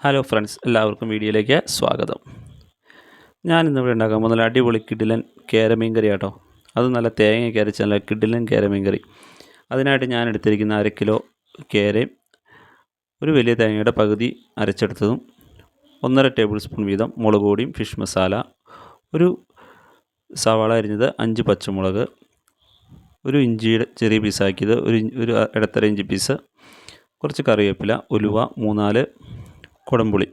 Hello friends എല്ലാവർക്കും വീഡിയോയിലേക്ക് സ്വാഗതം. ഞാൻ ഇന്നിവിടെ ഉണ്ടാക്കാൻ പോകുന്ന അടിപൊളി കിഡിലൻ കേരമീൻ കറി കേട്ടോ അത് നല്ല തേങ്ങയൊക്കെ അരച്ച് നല്ല കിഡിലൻ കേരമീൻ കറി. അതിനായിട്ട് ഞാൻ എടുത്തിരിക്കുന്ന അര കിലോ കേരയും ഒരു വലിയ തേങ്ങയുടെ പകുതി അരച്ചെടുത്തതും ഒന്നര ടേബിൾ സ്പൂൺ വീതം മുളക് പൊടിയും ഫിഷ് മസാല ഒരു സവാള അരിഞ്ഞത് അഞ്ച് പച്ചമുളക് ഒരു ഇഞ്ചിയുടെ ചെറിയ പീസാക്കിയത് ഒരു ഒരു ഇടത്തര ഇഞ്ചി പീസ് കുറച്ച് കറിവേപ്പില ഉലുവ മൂന്നാൽ കുടംപുളി.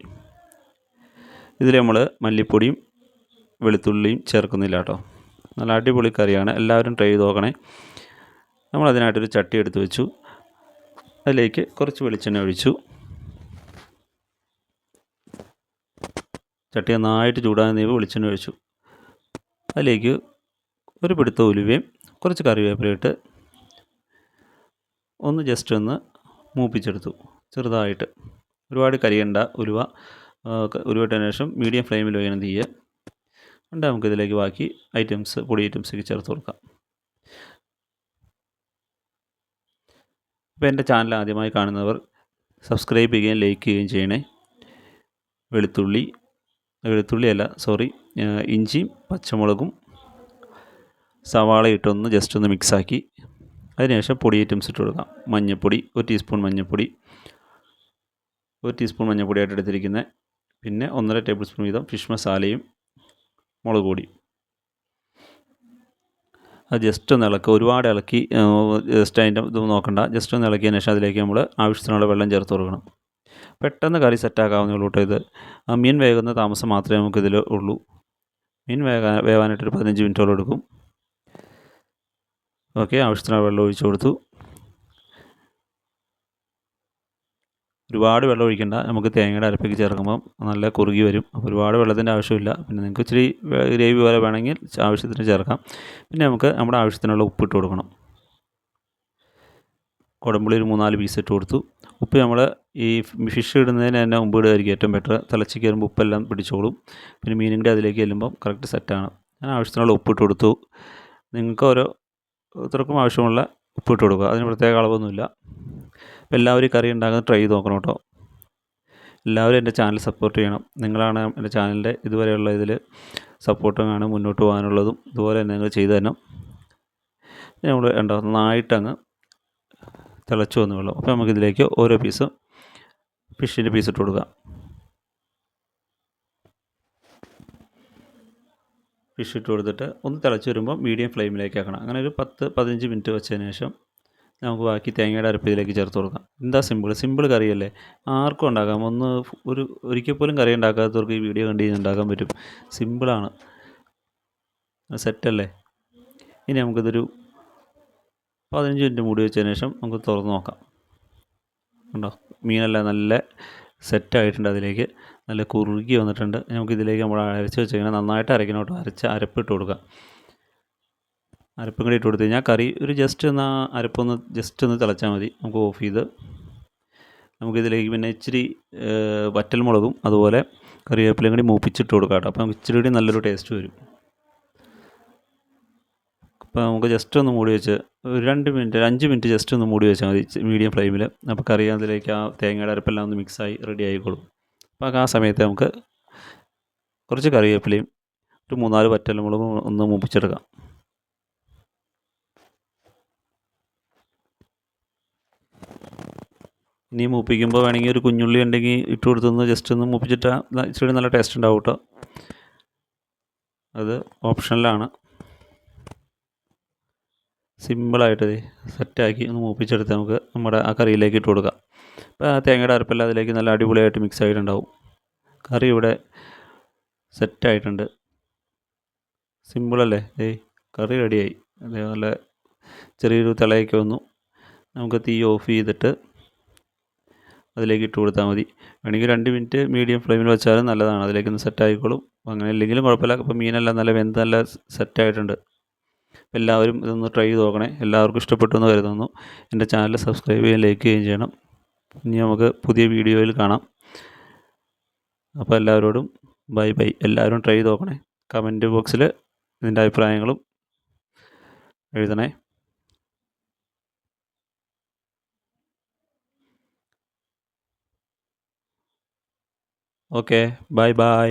ഇതിൽ നമ്മൾ മല്ലിപ്പൊടിയും വെളുത്തുള്ളിയും ചേർക്കുന്നില്ല കേട്ടോ. നല്ല അടിപൊളി കറിയാണ്. എല്ലാവരും ട്രൈ ചെയ്ത് നോക്കണേ. നമ്മൾ അതിനായിട്ടൊരു ചട്ടി എടുത്ത് വെച്ചു. അതിലേക്ക് കുറച്ച് വെളിച്ചെണ്ണ ഒഴിച്ചു. ചട്ടി നന്നായിട്ട് ചൂടാൻ നീവ് വെളിച്ചെണ്ണ ഒഴിച്ചു. അതിലേക്ക് ഒരു പിടുത്ത ഉലുവയും കുറച്ച് കറിവേപ്പിലയിട്ട് ഒന്ന് ജസ്റ്റ് ഒന്ന് മൂപ്പിച്ചെടുത്തു. ചെറുതായിട്ട്. ഒരുപാട് കരിയണ്ട ഉലുവ ഉരുവിട്ടതിന് ശേഷം മീഡിയം ഫ്ലെയിമിൽ വേണം ചെയ്യുക എന്നിട്ട് നമുക്ക് ഇതിലേക്ക് ബാക്കി ഐറ്റംസ് പൊടി ഐറ്റംസൊക്കെ ചേർത്ത് കൊടുക്കാം. ഇപ്പോൾ എന്റെ ചാനൽ ആദ്യമായി കാണുന്നവർ സബ്സ്ക്രൈബ് ചെയ്യുകയും ലൈക്ക് ചെയ്യുകയും ചെയ്യണേ. വെളുത്തുള്ളി വെളുത്തുള്ളിയല്ല സോറി ഇഞ്ചിയും പച്ചമുളകും സവാള ഇട്ടൊന്ന് ജസ്റ്റ് ഒന്ന് മിക്സാക്കി അതിനുശേഷം പൊടി ഐറ്റംസ് ഇട്ട് കൊടുക്കാം. മഞ്ഞൾപ്പൊടി ഒരു ടീസ്പൂൺ മഞ്ഞൾപ്പൊടി ഒരു ടീസ്പൂൺ മഞ്ഞൾപ്പൊടിയായിട്ട് എടുത്തിരിക്കുന്നത് പിന്നെ ഒന്നര ടേബിൾ സ്പൂൺ വീതം ഫിഷ് മസാലയും മുളക് പൊടി. അത് ജസ്റ്റ് ഒന്ന് ഇളക്കുക ഒരുപാട് ഇളക്കി ജസ്റ്റ് അതിന്റെ ഇത് നോക്കണ്ട. ജസ്റ്റ് ഒന്ന് ഇളക്കിയതിന് ശേഷം അതിലേക്ക് നമ്മൾ ആവശ്യത്തിനുള്ള വെള്ളം ചേർത്ത് കൊടുക്കണം. പെട്ടെന്ന് കറി സെറ്റാക്കാവുന്നേ ഉള്ളൂ കേട്ടോ ഇത്. മീൻ വേകുന്ന താമസം മാത്രമേ നമുക്ക് ഇതിൽ ഉള്ളൂ. മീൻ വേകാൻ വേവാനായിട്ടൊരു പതിനഞ്ച് മിനിറ്റോളം എടുക്കും. ഓക്കെ ആവശ്യത്തിനുള്ള വെള്ളം ഒഴിച്ചു കൊടുത്തു. ഒരുപാട് വെള്ളം ഒഴിക്കണ്ട. നമുക്ക് തേങ്ങയുടെ അരപ്പേക്ക് ചേർക്കുമ്പം നല്ല കുറുകി വരും. അപ്പോൾ ഒരുപാട് വെള്ളത്തിന്റെ ആവശ്യമില്ല. പിന്നെ നിങ്ങൾക്ക് ഇച്ചിരി ഗ്രേവി പോലെ വേണമെങ്കിൽ ആവശ്യത്തിന് ചേർക്കാം. പിന്നെ നമുക്ക് നമ്മുടെ ആവശ്യത്തിനുള്ള ഉപ്പ് ഇട്ട് കൊടുക്കണം. കുടമ്പുളി ഒരു മൂന്നാൽ പീസ് ഇട്ട് കൊടുത്തു. ഉപ്പ് നമ്മൾ ഈ ഫിഷ് ഇടുന്നതിന് തന്നെ മുമ്പ് ഇടുകയായിരിക്കും ഏറ്റവും ബെറ്റർ തിളച്ചിക്ക് കയറുമ്പോൾ ഉപ്പെല്ലാം പിടിച്ചോളും. പിന്നെ മീനും കൂടി അതിലേക്ക് ചെല്ലുമ്പം കറക്റ്റ് സെറ്റാണ് ഞാൻ ആവശ്യത്തിനുള്ള ഉപ്പ് ഇട്ട് കൊടുത്തു. നിങ്ങൾക്ക് ഓരോ ഓരോരുത്തർക്കും ആവശ്യമുള്ള ഉപ്പ് ഇട്ട് കൊടുക്കുക. അതിന് പ്രത്യേക അളവൊന്നുമില്ല. അപ്പോൾ എല്ലാവരും കറി ഉണ്ടാക്കുന്നത് ട്രൈ ചെയ്ത് നോക്കണം കേട്ടോ. എല്ലാവരും എന്റെ ചാനൽ സപ്പോർട്ട് ചെയ്യണം. നിങ്ങളാണ് എന്റെ ചാനലിന്റെ ഇതുവരെയുള്ള ഇതിൽ സപ്പോർട്ടുമാണ് മുന്നോട്ട് പോകാനുള്ളതും ഇതുപോലെ തന്നെ നിങ്ങൾ ചെയ്തു തരണം. നമ്മൾ ഉണ്ടോ നന്നായിട്ടങ്ങ് തിളച്ചു വന്നു വെള്ളം. അപ്പോൾ നമുക്കിതിലേക്ക് ഓരോ പീസ് ഫിഷിന്റെ പീസ് ഇട്ട് കൊടുക്കാം. ഫിഷ് ഇട്ട് കൊടുത്തിട്ട് ഒന്ന് തിളച്ച് വരുമ്പോൾ മീഡിയം ഫ്ലെയിമിലേക്ക് ആക്കണം. അങ്ങനെ ഒരു പത്ത് പതിനഞ്ച് മിനിറ്റ് വെച്ചതിന് ശേഷം നമുക്ക് ബാക്കി തേങ്ങയുടെ അരപ്പിതിലേക്ക് ചേർത്ത് കൊടുക്കാം. എന്താ സിമ്പിൾ സിമ്പിൾ കറിയല്ലേ. ആർക്കും ഉണ്ടാക്കാം. ഒന്ന് ഒരു ഒരിക്കൽ പോലും കറി ഉണ്ടാക്കാത്തവർക്ക് ഈ വീഡിയോ കണ്ടു കഴിഞ്ഞാൽ ഉണ്ടാക്കാൻ പറ്റും. സിമ്പിളാണ് സെറ്റല്ലേ ഇനി നമുക്കിതൊരു പതിനഞ്ച് മിനിറ്റ് മൂടി വെച്ചതിന് ശേഷം നമുക്ക് തുറന്ന് നോക്കാം. ഉണ്ടോ മീനെല്ലാം നല്ല സെറ്റായിട്ടുണ്ട് അതിലേക്ക്. നല്ല കുറുകി വന്നിട്ടുണ്ട്. നമുക്കിതിലേക്ക് നമ്മൾ അരച്ച് വെച്ചിങ്ങനെ നന്നായിട്ട് അരയ്ക്കണം കേട്ടോ. അരച്ച് അരപ്പിട്ട് കൊടുക്കുക അരപ്പും കൂടി ഇട്ട് കൊടുത്തു കഴിഞ്ഞാൽ കറി ഒരു ജസ്റ്റ് ഒന്ന് അരപ്പൊന്ന് ജസ്റ്റ് ഒന്ന് തിളച്ചാൽ മതി. നമുക്ക് ഓഫ് ചെയ്ത് നമുക്കിതിലേക്ക് പിന്നെ ഇച്ചിരി വറ്റൽമുളകും അതുപോലെ കറിവേപ്പിലയും കൂടി മൂപ്പിച്ചിട്ട് കൊടുക്കാം കേട്ടോ. അപ്പോൾ ഇച്ചിരി കൂടി നല്ലൊരു ടേസ്റ്റ് വരും. അപ്പോൾ നമുക്ക് ജസ്റ്റ് ഒന്ന് മൂടി വെച്ച് ഒരു രണ്ട് മിനിറ്റ് അഞ്ച് മിനിറ്റ് ജസ്റ്റ് ഒന്ന് മൂടി വെച്ചാൽ മതി മീഡിയം ഫ്ലെയിമിൽ അപ്പോൾ കറി അതിലേക്ക് ആ തേങ്ങയുടെ അരപ്പെല്ലാം ഒന്ന് മിക്സായി റെഡി ആയിക്കോളും. അപ്പോൾ ആ സമയത്ത് നമുക്ക് കുറച്ച് കറിവേപ്പിലയും ഒരു മൂന്നാൽ വറ്റൽമുളകും ഒന്ന് മൂപ്പിച്ചെടുക്കാം. ഇനി മൂപ്പിക്കുമ്പോൾ വേണമെങ്കിൽ ഒരു കുഞ്ഞുള്ളി ഉണ്ടെങ്കിൽ ഇട്ട് കൊടുത്തൊന്ന് ജസ്റ്റ് ഒന്ന് മൂപ്പിച്ചിട്ടാൽ ഇച്ചിരി നല്ല ടേസ്റ്റ് ഉണ്ടാവും കേട്ടോ അത് ഓപ്ഷനിലാണ് സിമ്പിളായിട്ടേ സെറ്റാക്കി ഒന്ന് മൂപ്പിച്ചെടുത്ത് നമുക്ക് നമ്മുടെ ആ കറിയിലേക്ക് ഇട്ട് കൊടുക്കാം. അപ്പോൾ ആ തേങ്ങയുടെ അരപ്പെല്ലാം അതിലേക്ക് നല്ല അടിപൊളിയായിട്ട് മിക്സ് ആയിട്ടുണ്ടാവും. കറി ഇവിടെ സെറ്റായിട്ടുണ്ട് സിമ്പിളല്ലേ ഏയ് കറി റെഡിയായി നല്ല ചെറിയൊരു തിളയൊക്കെ വന്നു. നമുക്ക് തീ ഓഫ് ചെയ്തിട്ട് അതിലേക്ക് ഇട്ട് കൊടുത്താൽ മതി. വേണമെങ്കിൽ രണ്ട് മിനിറ്റ് മീഡിയം ഫ്ലെയിമിൽ വെച്ചാലും നല്ലതാണ്. അതിലേക്ക് ഒന്ന് സെറ്റ് ആയിക്കോളും അങ്ങനെ ഇല്ലെങ്കിലും കുഴപ്പമില്ല. അപ്പോൾ മീനെല്ലാം നല്ല വെന്ത് നല്ല സെറ്റ് ആയിട്ടുണ്ട്. എല്ലാവരും ഇതൊന്ന് ട്രൈ ചെയ്ത് നോക്കണേ. എല്ലാവർക്കും ഇഷ്ടപ്പെട്ടു എന്ന് കരുതുന്നു. എന്റെ ചാനൽ സബ്സ്ക്രൈബ് ചെയ്യാൻ ലൈക്ക് ചെയ്യുകയും ചെയ്യണം. ഇനി നമുക്ക് പുതിയ വീഡിയോയിൽ കാണാം. അപ്പോൾ എല്ലാവരോടും ബൈ ബൈ എല്ലാവരും ട്രൈ ചെയ്ത് നോക്കണേ. കമന്റ് ബോക്സിൽ ഇതിന്റെ അഭിപ്രായങ്ങളും എഴുതണേ. Okay bye bye